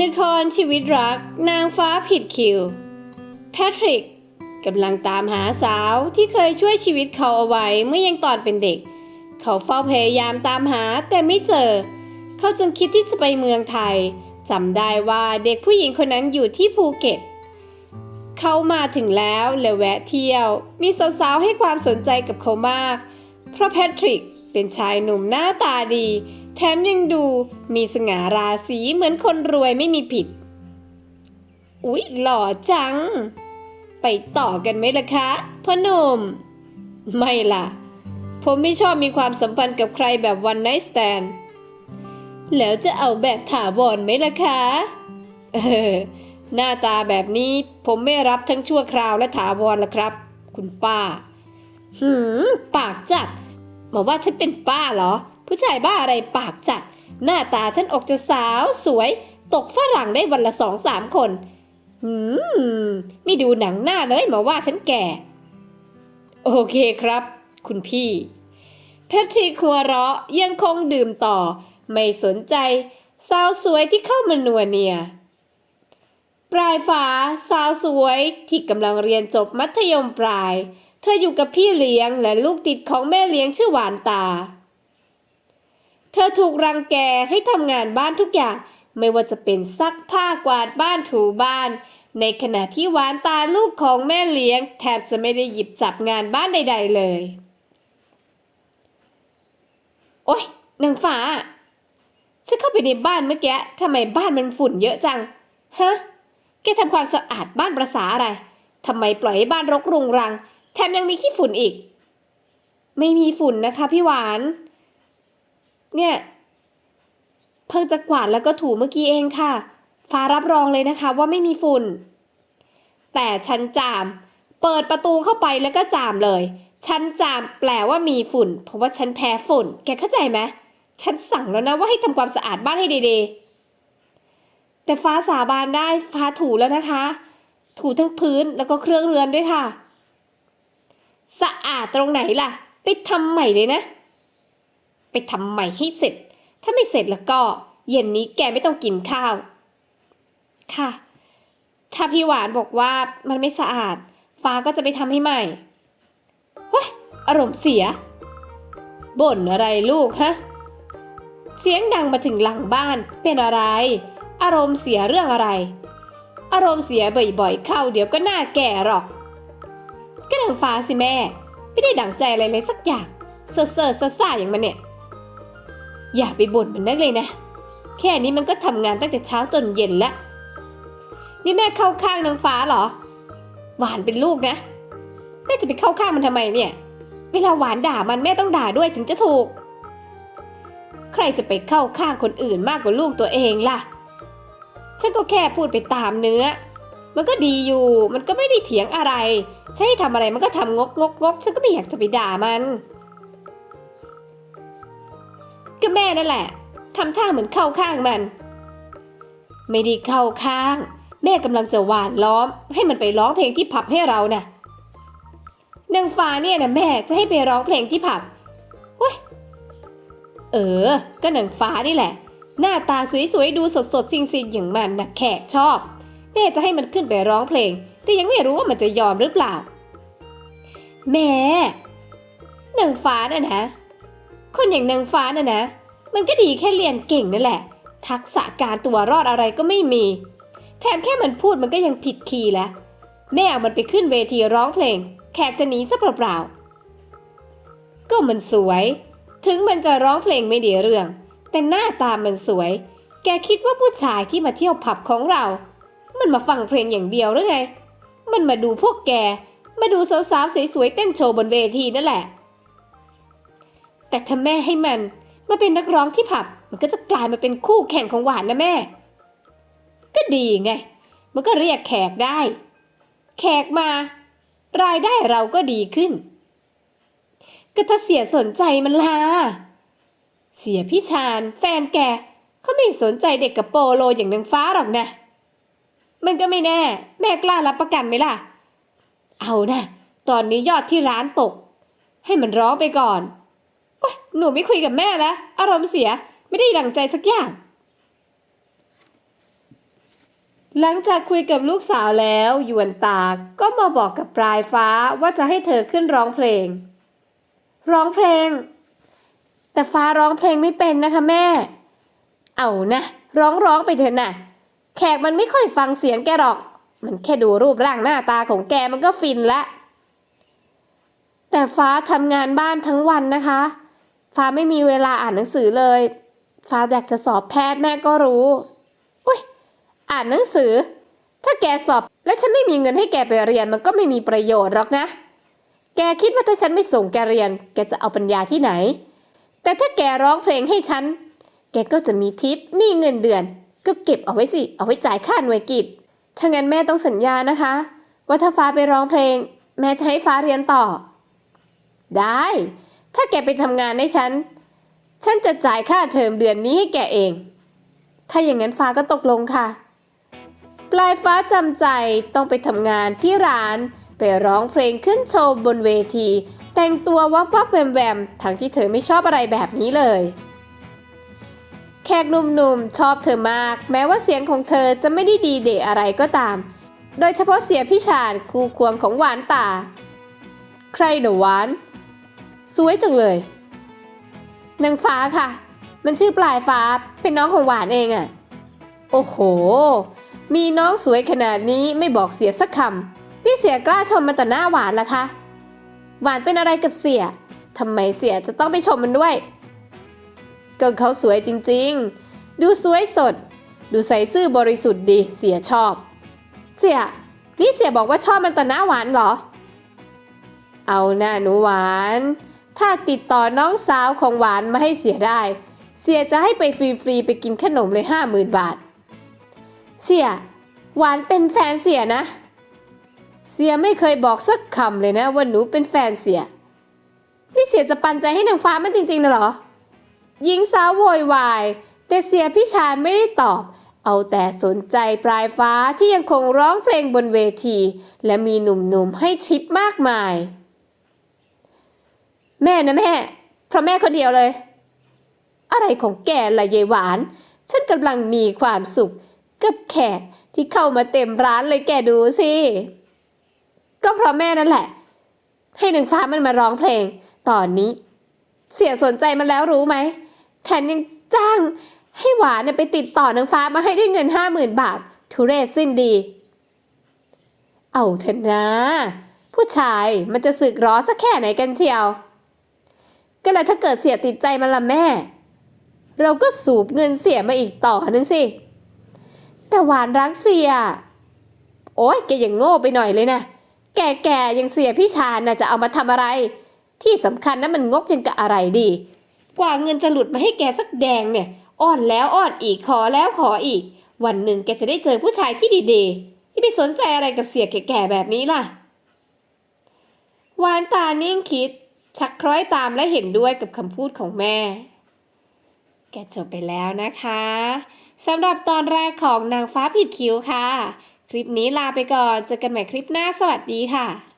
ละครชีวิตรักนางฟ้าผิดคิว แพทริกกำลังตามหาสาวที่เคยช่วยชีวิตเขาเอาไว้เมื่อยังตอนเป็นเด็ก เขาเฝ้าพยายามตามหาแต่ไม่เจอ เขาจึงคิดที่จะไปเมืองไทยจำได้ว่าเด็กผู้หญิงคนนั้นอยู่ที่ภูเก็ต เขามาถึงแล้วและแวะเที่ยว มีสาวๆให้ความสนใจกับเขามาก เพราะแพทริกเป็นชายหนุ่มหน้าตาดี แถมยังดูมีสง่าราศีเหมือนคนรวยไม่มีผิด อุ๊ย หล่อจัง ไปต่อกันไหมล่ะคะพ่อหนุ่ม ไม่ล่ะ ผมไม่ชอบมีความสัมพันธ์กับใครแบบ one night stand แล้วจะเอาแบบถาวรไหมล่ะคะ เออ หน้าตาแบบนี้ผมไม่รับทั้งชั่วคราวและถาวรละครับ คุณป้า หืม ปากจัดมาว่าฉันเป็นป้าเหรอ ผู้ชายบ้าอะไรปากจัด หน้าตาฉันออกจะสาวสวย ตกฝรั่งได้วันละสองสามคน หืม ไม่ดูหนังหน้าเลยมาว่าฉันแก่ โอเคครับ คุณพี่ แพทริกหัวเราะยังคงดื่มต่อ ไม่สนใจ สาวสวยที่เข้ามานัวเนียปลายฟ้าสาวสวยที่กำลังเรียนจบมัธยมปลาย เธออยู่กับพี่เลี้ยงและลูกติดของแม่เลี้ยงชื่อหวานตา เธอถูกรังแกให้ทำงานบ้านทุกอย่าง ไม่ว่าจะเป็นซักผ้ากวาดบ้านถูบ้าน ในขณะที่หวานตาลูกของแม่เลี้ยง แทบจะไม่ได้หยิบจับงานบ้านใด ๆ เลย โอ๊ยนางฟ้าฉันเข้าไปในบ้านเมื่อกี้ทำไมบ้านมันฝุ่นเยอะจัง ฮะ แกทำความสะอาดบ้านประษาอะไร ทำไมปล่อยให้บ้านรกรุงรัง แถมยังมีขี้ฝุ่นอีก ไม่มีฝุ่นนะคะพี่หวาน เนี่ยเพิ่งจะกวาดแล้วก็ถูเมื่อกี้เองค่ะ ฟ้ารับรองเลยนะคะว่าไม่มีฝุ่น แต่ฉันจาม เปิดประตูเข้าไปแล้วก็จามเลย ฉันจามแปลว่ามีฝุ่น เพราะว่าฉันแพ้ฝุ่น แกเข้าใจไหมฉันสั่งแล้วนะว่าให้ทำความสะอาดบ้านให้ดีๆ แต่ฟ้าสาบานได้ฟ้าถูแล้วนะคะ ถูทั้งพื้นแล้วก็เครื่องเรือนด้วยค่ะ สะอาดตรงไหนล่ะ ไปทำใหม่เลยนะ ไปทำใหม่ให้เสร็จ ถ้าไม่เสร็จแล้วก็ เย็นนี้แกไม่ต้องกินข้าว ค่ะ ถ้าพี่หวานบอกว่ามันไม่สะอาด ฟ้าก็จะไปทำให้ใหม่เว้ยอารมณ์เสีย บ่นอะไรลูกฮะ เสียงดังมาถึงหลังบ้านเป็นอะไร อารมณ์เสียเรื่องอะไร อารมณ์เสียบ่อยๆ เข้าเดี๋ยวก็หน้าแก่หรอก ก็ดังฟ้าสิแม่ ไม่ได้ดังใจอะไรเลยสักอย่างเซ่อเซ่อซ่าซ่าอย่างมันเนี่ย อย่าไปบ่นมันนักเลยนะ แค่นี้มันก็ทำงานตั้งแต่เช้าจนเย็นแล้วนี่แม่เข้าข้างนางฟ้าเหรอ หวานเป็นลูกนะแม่จะไปเข้าข้างมันทำไมเนี่ย เวลาหวานด่ามันแม่ต้องด่าด้วยถึงจะถูก ใครจะไปเข้าข้างคนอื่นมากกว่าลูกตัวเองล่ะ ฉันก็แค่พูดไปตามเนื้อ มันก็ดีอยู่ มันก็ไม่ได้เถียงอะไร ใช้ทำอะไรมันก็ทำงกงกงกฉันก็ไม่อยากจะไปด่ามัน ก็แม่นั่นแหละทำท่าเหมือนเข้าข้างมัน ไม่ได้เข้าข้าง แม่กำลังจะหวานล้อม ให้มันไปร้องเพลงที่ผับให้เราน่ะนางฟ้าเนี่ยนะแม่จะให้ไปร้องเพลงที่ผับเว้ยเออ ก็นางฟ้านี่แหละ หน้าตาสวยๆดูสดๆซิงๆอย่างมันนะแขกชอบ แม่จะให้มันขึ้นไปร้องเพลง แต่ยังไม่รู้ว่ามันจะยอมหรือเปล่า แม่นางฟ้าน่ะนะ คนอย่างนางฟ้าน่ะนะ มันก็ดีแค่เรียนเก่งนั่นแหละ ทักษะการตัวรอดอะไรก็ไม่มี แถมแค่มันพูดมันก็ยังผิดคีย์แล้ว แม่เอามันไปขึ้นเวทีร้องเพลง แขกจะหนีซะเปล่าๆ ก็มันสวย ถึงมันจะร้องเพลงไม่ดีเรื่อง แต่หน้าตามันสวย แกคิดว่าผู้ชายที่มาเที่ยวผับของเรา มันมาฟังเพลงอย่างเดียวหรือไง มันมาดูพวกแก มาดูสาวๆสวยๆเต้นโชว์บนเวทีนั่นแหละ แต่ถ้าแม่ให้มันมาเป็นนักร้องที่ผับ มันก็จะกลายมาเป็นคู่แข่งของหวานนะแม่ ก็ดีไง มันก็เรียกแขกได้ แขกมา รายได้เราก็ดีขึ้น ก็ถ้าเสียสนใจมันลาเสียพี่ชาญแฟนแกเขาไม่สนใจเด็กกับโปโลอย่างนางฟ้าหรอกนะ มันก็ไม่แน่ แม่กล้ารับประกันไหมล่ะ เอานะ ตอนนี้ยอดที่ร้านตก ให้มันร้องไปก่อน โอ๊ยหนูไม่คุยกับแม่แล้ว อารมณ์เสียไม่ได้ดังใจสักอย่าง หลังจากคุยกับลูกสาวแล้วยวนตาก็มาบอกกับปลายฟ้าว่าจะให้เธอขึ้นร้องเพลง ร้องเพลง แต่ฟ้าร้องเพลงไม่เป็นนะคะแม่ เอานะร้องร้องไปเถอะนะแขกมันไม่ค่อยฟังเสียงแกหรอก มันแค่ดูรูปร่างหน้าตาของแกมันก็ฟินละแต่ฟ้าทำงานบ้านทั้งวันนะคะ ฟ้าไม่มีเวลาอ่านหนังสือเลย ฟ้าอยากจะสอบแพทย์แม่ก็รู้อุ้ยอ่านหนังสือ ถ้าแกสอบแล้วฉันไม่มีเงินให้แกไปเรียนมันก็ไม่มีประโยชน์หรอกนะ แกคิดว่าถ้าฉันไม่ส่งแกเรียน แกจะเอาปัญญาที่ไหน แต่ถ้าแกร้องเพลงให้ฉัน แกก็จะมีทิปมีเงินเดือน ก็เก็บเอาไว้สิ เอาไว้จ่ายค่าหน่วยกิจ ถ้างั้นแม่ต้องสัญญานะคะ ว่าถ้าฟ้าไปร้องเพลง แม่จะให้ฟ้าเรียนต่อ ได้ ถ้าแกไปทำงานให้ฉัน ฉันจะจ่ายค่าเทอมเดือนนี้ให้แกเอง ถ้าอย่างนั้นฟ้าก็ตกลงค่ะ ปลายฟ้าจำใจต้องไปทำงานที่ร้าน ไปร้องเพลงขึ้นโชว์บนเวที แต่งตัววับวับแวมแวมทั้งที่เธอไม่ชอบอะไรแบบนี้เลย แขกหนุ่มๆชอบเธอมาก แม้ว่าเสียงของเธอจะไม่ได้ดีเดะอะไรก็ตาม โดยเฉพาะเสียพี่ชาญคู่ควงของหวานตา ใครหนูหวาน สวยจังเลยนางฟ้าค่ะ มันชื่อปลายฟ้าเป็นน้องของหวานเองอะโอ้โห มีน้องสวยขนาดนี้ไม่บอกเสียสักคำที่เสียกล้าชมมันต่อหน้าหวานล่ะคะ หวานเป็นอะไรกับเสียทำไมเสียจะต้องไปชมมันด้วยก็เขาสวยจริงๆ ดูสวยสด ดูใสซื่อบริสุทธิ์ดีเสียชอบ เสีย นี่เสียบอกว่าชอบมันต่อหน้าหวานเหรอ เอาหน้าหนูหวาน ถ้าติดต่อน้องสาวของหวานมาให้เสียได้ เสียจะให้ไปฟรีๆไปกินขนมเลยห้าหมื่นบาท เสีย หวานเป็นแฟนเสียนะ เสียไม่เคยบอกสักคำเลยนะว่าหนูเป็นแฟนเสีย นี่เสียจะปันใจให้นางฟ้ามันจริงๆนะเหรอ หญิงสาวโวยวาย แต่เสียพี่ชานไม่ได้ตอบ เอาแต่สนใจปลายฟ้าที่ยังคงร้องเพลงบนเวที และมีหนุ่มๆให้ชิปมากมาย แม่นะแม่ เพราะแม่คนเดียวเลย อะไรของแกล่ะยายหวาน ฉันกำลังมีความสุขกับแขกที่เข้ามาเต็มร้านเลยแกดูสิ ก็เพราะแม่นั่นแหละ ให้หนึ่งฟ้ามันมาร้องเพลง ตอนนี้ เสียสนใจมันแล้วรู้ไหม แถมยังจ้างให้หวานเนี่ยไปติดต่อนางฟ้ามาให้ด้วยเงินห้าหมื่นบาท ทุเรศสิ้นดี เอาเถอะนะ ผู้ชายมันจะสึกร้อสักแค่ไหนกันเชียว ก็แล้วถ้าเกิดเสียติดใจมันละแม่ เราก็สูบเงินเสียมาอีกต่อนึงสิ แต่หวานรักเสีย โอ้ยแกยังโง่ไปหน่อยเลยนะ แกๆยังเสียพี่ชาญนะจะเอามาทำอะไร ที่สำคัญนะมันงกยังกับอะไรดี กว่าเงินจะหลุดมาให้แกสักแดงเนี่ยอ้อนแล้วอ้อนอีกขอแล้วขออีก วันหนึ่งแกจะได้เจอผู้ชายที่ดีๆ ที่ไม่สนใจอะไรกับเสียแก่ๆแบบนี้ล่ะ วานตานิ่งคิด ชักคล้อยตามและเห็นด้วยกับคำพูดของแม่ แกจบไปแล้วนะคะสำหรับตอนแรกของนางฟ้าผิดคิ้วค่ะ คลิปนี้ลาไปก่อนเจอกันใหม่คลิปหน้าสวัสดีค่ะ